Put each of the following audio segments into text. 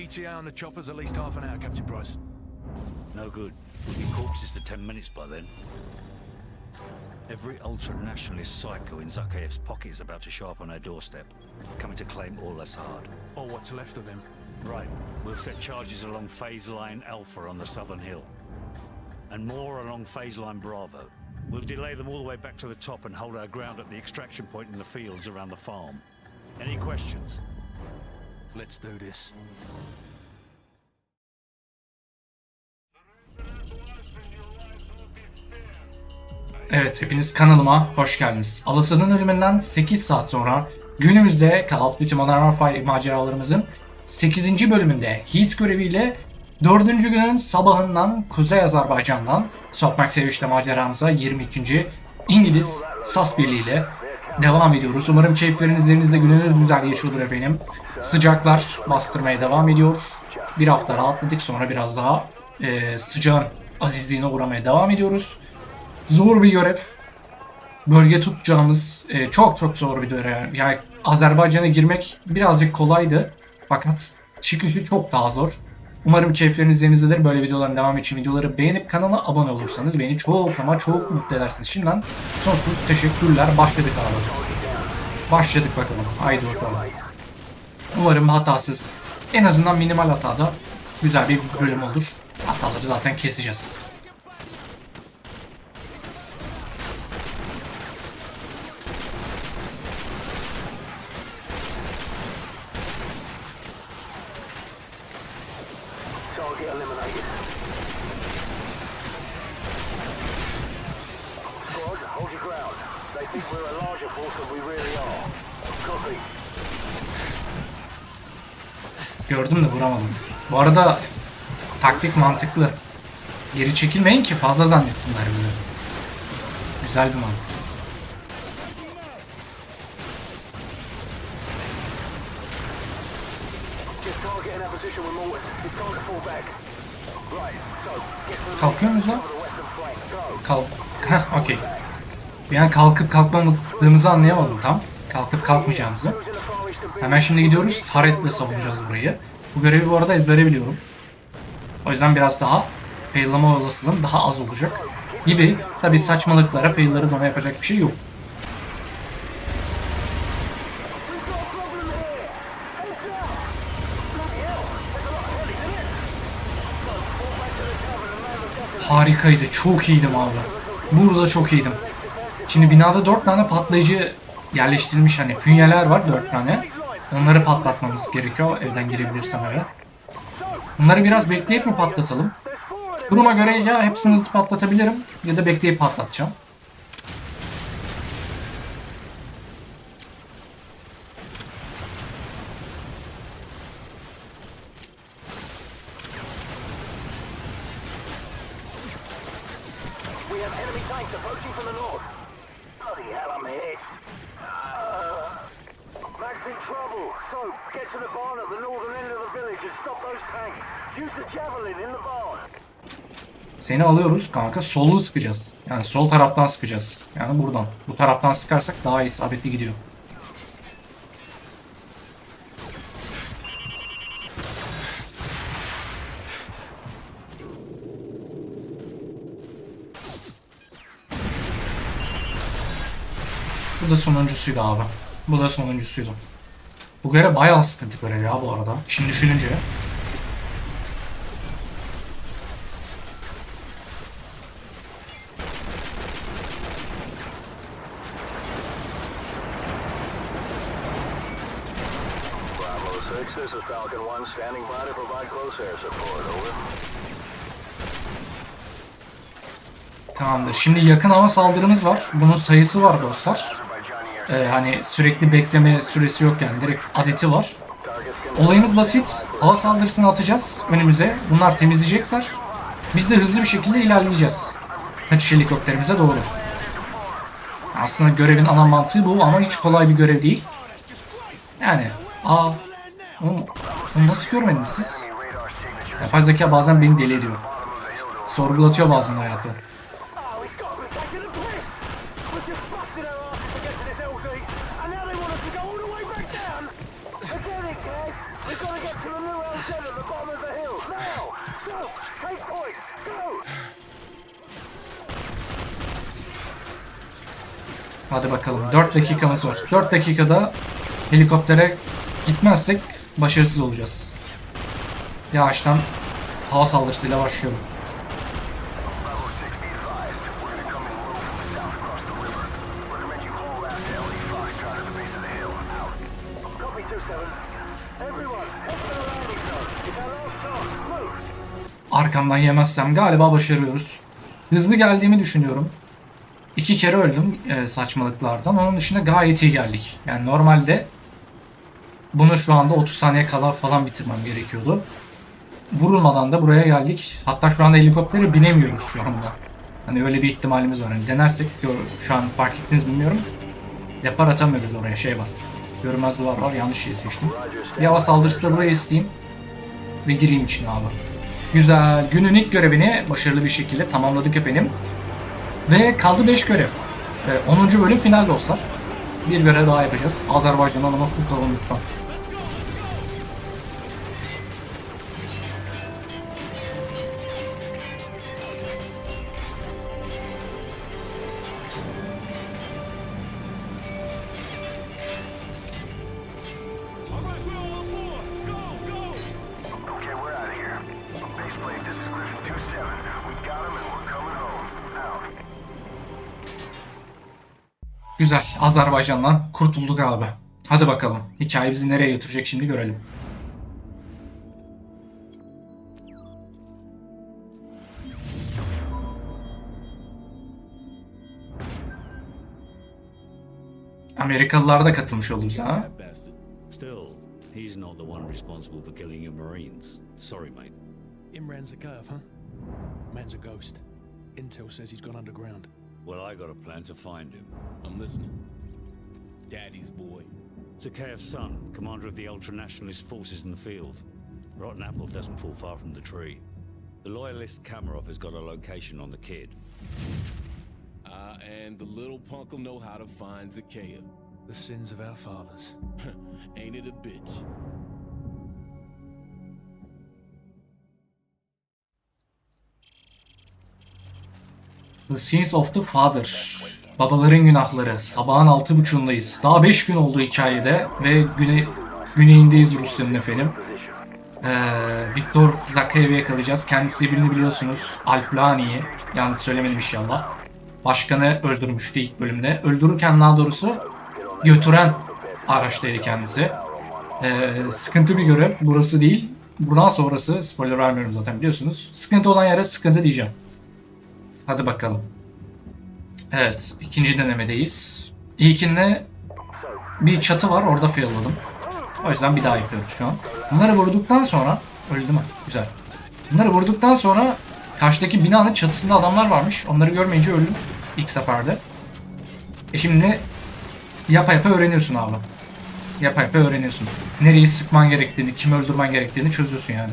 ETA on the chopper's at least half an hour, Captain Price. No good. We'll be corpses for ten minutes by then. Every ultra-nationalist psycho in Zakhaev's pocket is about to show up on our doorstep, coming to claim all Assad. Or what's left of him. Right, we'll set charges along phase line Alpha on the southern hill. And more along phase line Bravo. We'll delay them all the way back to the top and hold our ground at the extraction point in the fields around the farm. Any questions? Let's do this. Evet, hepiniz kanalıma hoş geldiniz. Alasa'nın ölümünden 8 saat sonra günümüzde Call of Duty Modern Warfare maceralarımızın 8. bölümünde Heat göreviyle 4. günün sabahından Kuzey Azerbaycan'dan Sokmak Seviş'te maceramıza 22. İngiliz SAS Birliği ile devam ediyoruz. Umarım keyifleriniz yerinizde gününüz güzel geçiyordur efendim. Sıcaklar bastırmaya devam ediyor. Bir hafta rahatladık sonra biraz daha eee sıcağın azizliğine uğramaya devam ediyoruz zor bir görev. Bölge tutacağımız e, çok çok zor bir görev. Yani Azerbaycan'a girmek birazcık kolaydı. Fakat çıkışı çok daha zor. Umarım keyifleriniz yerinizdedir. Böyle videoların devamı için videoları beğenip kanala abone olursanız beni çok ama çok mutlu edersiniz. Şimdiden sonsuz teşekkürler. Başladık abi. Başladık bakalım. Haydi bakalım. Umarım hatasız. En azından minimal hatada güzel bir bölüm olur. Hataları zaten keseceğiz. Target eliminated. Squad, hold your ground. They think we're a larger force than we really are. Copy. Gördüm de vuramadım. Bu arada taktik mantıklı. Geri çekilmeyin ki fazla zannetsinler bunu. Güzel bir mantık. Just target in our position with mortars. It's time to fall back. Right, so, get to the Kalkıyor muyuz lan? Kalk. Heh, okey. Bir an kalkıp kalkmamadığımızı anlayamadım tam. Kalkıp kalkmayacağımızı. Hemen şimdi gidiyoruz. Taretle savunacağız burayı. Bu görevi bu arada ezbere biliyorum. O yüzden biraz daha faillama olasılığım daha az olacak. Gibi. Tabi saçmalıklara, failları dona yapacak bir şey yok. Harikaydı. Çok iyiydim abi. Burada çok iyiydim. Şimdi binada 4 tane patlayıcı yerleştirilmiş hani fünyeler var 4 tane. Onları patlatmamız gerekiyor evden girebilirsem eve. Bunları biraz bekleyip mi patlatalım? Duruma göre ya hepsini hızlı patlatabilirim ya da bekleyip patlatacağım. We have enemy tanks approaching from the north. Bloody hell, I'm hit. Uh, Mac's in trouble. So, get to the barn at the northern end of the village and stop those tanks. Use the javelin in the barn. Seni alıyoruz kanka solu sıkacağız. Yani sol taraftan sıkacağız. Yani buradan. Bu taraftan sıkarsak daha isabetli gidiyor. Bu da sonuncusuydu abi. Bu da sonuncusuydu. Bu görev bayağı sıkıntı görev ya bu arada. Şimdi düşününce. Falcon 1, standing by to provide close air support. Over. Tamamdır. Şimdi yakın hava saldırımız var. Bunun sayısı var dostlar. Ee, hani sürekli bekleme süresi yok yani. Direkt adeti var. Olayımız basit. Hava saldırısını atacağız önümüze. Bunlar temizleyecekler. Biz de hızlı bir şekilde ilerleyeceğiz. Kaçış helikopterimize doğru. Aslında görevin ana mantığı bu ama hiç kolay bir görev değil. Yani aa onu, onu nasıl görmediniz siz? Yapay zeka bazen beni deli ediyor. Sorgulatıyor bazen hayatı. Hadi bakalım. 4 dakikamız var. 4 dakikada helikoptere gitmezsek başarısız olacağız. Yavaştan hava saldırısıyla başlıyorum. Copy 2-7. Everyone, head for the landing zone. It's our last chance. Move! Arkamdan yemezsem galiba başarıyoruz. Hızlı geldiğimi düşünüyorum. İki kere öldüm e, saçmalıklardan. Onun dışında gayet iyi geldik. Yani normalde bunu şu anda 30 saniye kala falan bitirmem gerekiyordu. Vurulmadan da buraya geldik. Hatta şu anda helikoptere binemiyoruz şu anda. Hani öyle bir ihtimalimiz var. Hani denersek şu an fark ettiniz bilmiyorum. Depar atamıyoruz oraya şey var. Görünmez duvar var. Yanlış şey seçtim. Bir hava saldırısı da buraya isteyeyim. Ve gireyim içine abi. Güzel. Günün ilk görevini başarılı bir şekilde tamamladık efendim. Ve kaldı 5 görev. Ee, 10. bölüm final dostlar. Bir görev daha yapacağız. Azerbaycan'dan ama kurtulalım lütfen. Güzel. Azerbaycan'dan kurtulduk abi. Hadi bakalım. Hikaye bizi nereye götürecek şimdi görelim. Amerikalılar da katılmış oldu bize ha. He's not the one responsible for killing your Marines. Sorry, mate. Imran's a curve, huh? Man's a ghost. Intel says he's gone underground. Well, I got a plan to find him. I'm listening. Daddy's boy. Zakhaev's son, commander of the ultra-nationalist forces in the field. Rotten apple doesn't fall far from the tree. The loyalist Kamarov has got a location on the kid. Ah, and the little punk'll know how to find Zakea. The sins of our fathers. Ain't it a bitch? The Sins of the Father. Babaların günahları. Sabahın altı buçuğundayız. Daha 5 gün oldu hikayede ve güne, güneyindeyiz Rusya'nın efendim. Ee, Viktor Zakayev'i yakalayacağız. Kendisi birini biliyorsunuz. Alplani'yi. Yanlış söylemedim inşallah. Başkanı öldürmüştü ilk bölümde. Öldürürken daha doğrusu götüren araçtaydı kendisi. Ee, sıkıntı bir görev. Burası değil. Buradan sonrası spoiler vermiyorum zaten biliyorsunuz. Sıkıntı olan yere sıkıntı diyeceğim. Hadi bakalım. Evet, ikinci denemedeyiz. İlkinde bir çatı var, orada failladım. O yüzden bir daha yapıyoruz şu an. Bunları vurduktan sonra... Öldü mü? Güzel. Bunları vurduktan sonra karşıdaki binanın çatısında adamlar varmış. Onları görmeyince öldüm ilk seferde. E şimdi yapa yapa öğreniyorsun abi. Yapa yapa öğreniyorsun. Nereyi sıkman gerektiğini, kimi öldürmen gerektiğini çözüyorsun yani.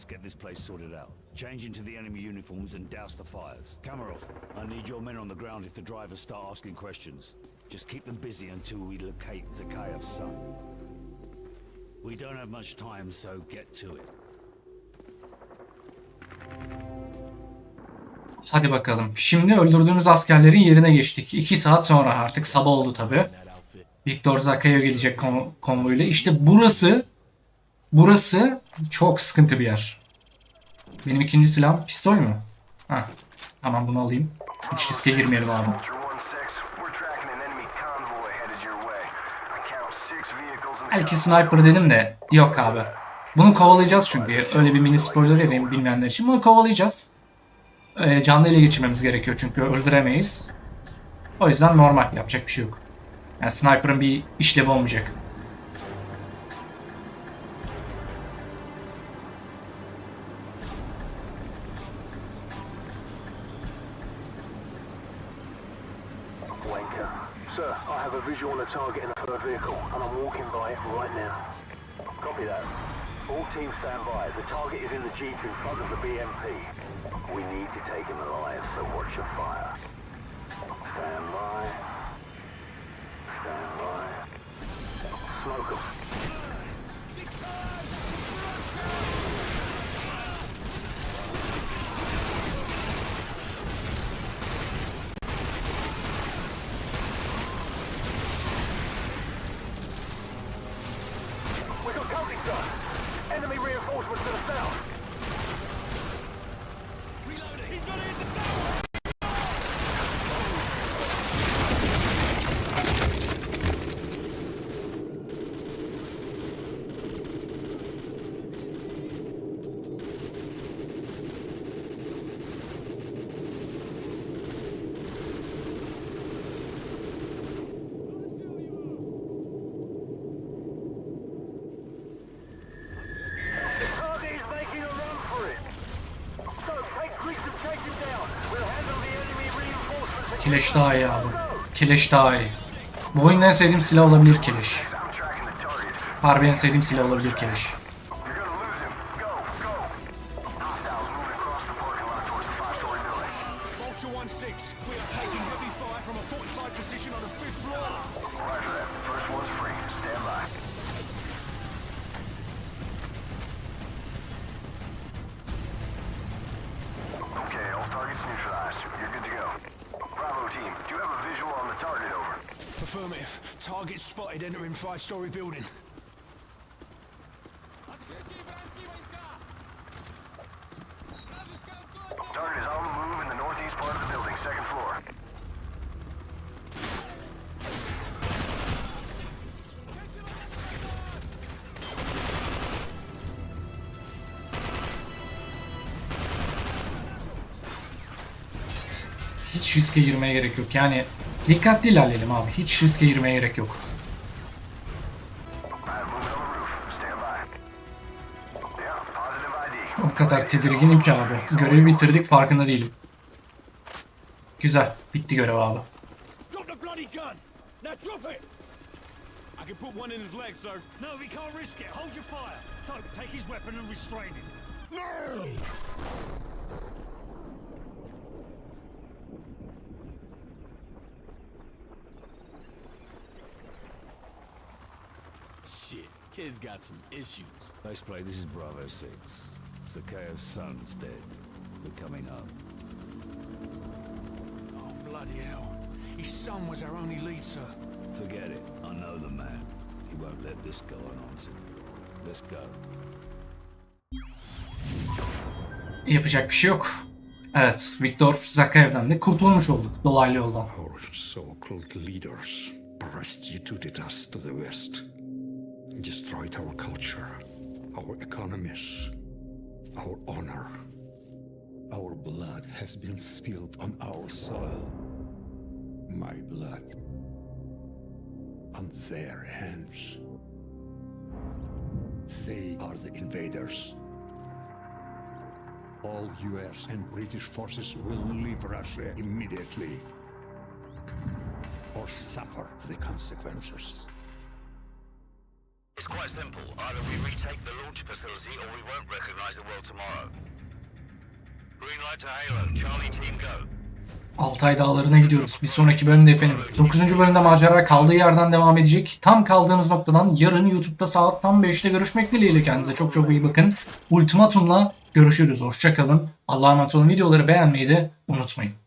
Let's get this place sorted out. Change into the enemy uniforms and douse the fires. Kamarov, I need your men on the ground if the drivers start asking questions. Just keep them busy until we locate Zakhaev's son. We don't have much time, so get to it. Hadi bakalım. Şimdi öldürdüğümüz askerlerin yerine geçtik. 2 saat sonra artık sabah oldu tabi. Viktor Zakayo gelecek kon- konvoyla. İşte burası burası çok sıkıntı bir yer. Benim ikinci silahım pistol mü? Ha. Tamam bunu alayım. Hiç riske girmeyelim abi. Ultra 1-6, we're tracking an enemy convoy headed your way. I count six vehicles in the Belki sniper dedim de yok abi. Bunu kovalayacağız çünkü. Öyle bir mini spoiler vereyim bilmeyenler için. Bunu kovalayacağız. Ee, canlı ele geçirmemiz gerekiyor çünkü öldüremeyiz. O yüzden normal. Yapacak bir şey yok. Yani sniper'ın bir işlevi olmayacak. A visual on the target in the third vehicle, and I'm walking by it right now. Copy that. All teams stand by the target is in the Jeep in front of the BMP. We need to take him alive, so watch your fire. Stand by. Stand by. Smoke 'em. Kileş daha iyi abi. Kileş daha iyi. Bu oyunda en sevdiğim silah olabilir Kileş. Harbi en sevdiğim silah olabilir Kileş. Target spotted entering five-story building. Target is on the move in the northeast part of the building, second floor. Hiç riske girmeye gerek yok. Yani dikkatli ilerleyelim abi. Hiç riske girmeye gerek yok. O kadar tedirginim ki abi. Görevi bitirdik farkında değilim. Güzel. Bitti görev abi. Put one in his leg, sir. No, we can't risk it. Hold your fire. So, take his weapon and restrain him. No! Shit, kid's got some issues. Base play, this is Bravo 6. Sakayo's son's dead. We're coming up. Oh, bloody hell. His son was our only lead, sir. Forget it. I know the man. He won't let this go unanswered. Let's go. Yapacak bir şey yok. Evet, Viktor Zakayev'den de kurtulmuş olduk dolaylı yoldan. Our so-called leaders prostituted us to the West, destroyed our culture, our economies, our honor. Our blood has been spilled on our soil. My blood on their hands. They are the invaders. All US and British forces will leave Russia immediately or suffer the consequences. Quite simple. Either we retake the launch facility or we won't recognize the world tomorrow. Green light to Halo. Charlie team go. Altay Dağları'na gidiyoruz. Bir sonraki bölümde efendim. 9. bölümde macera kaldığı yerden devam edecek. Tam kaldığımız noktadan yarın YouTube'da saat tam 5'te görüşmek dileğiyle kendinize çok çok iyi bakın. Ultimatum'la görüşürüz. Hoşçakalın. Allah'a emanet olun. Videoları beğenmeyi de unutmayın.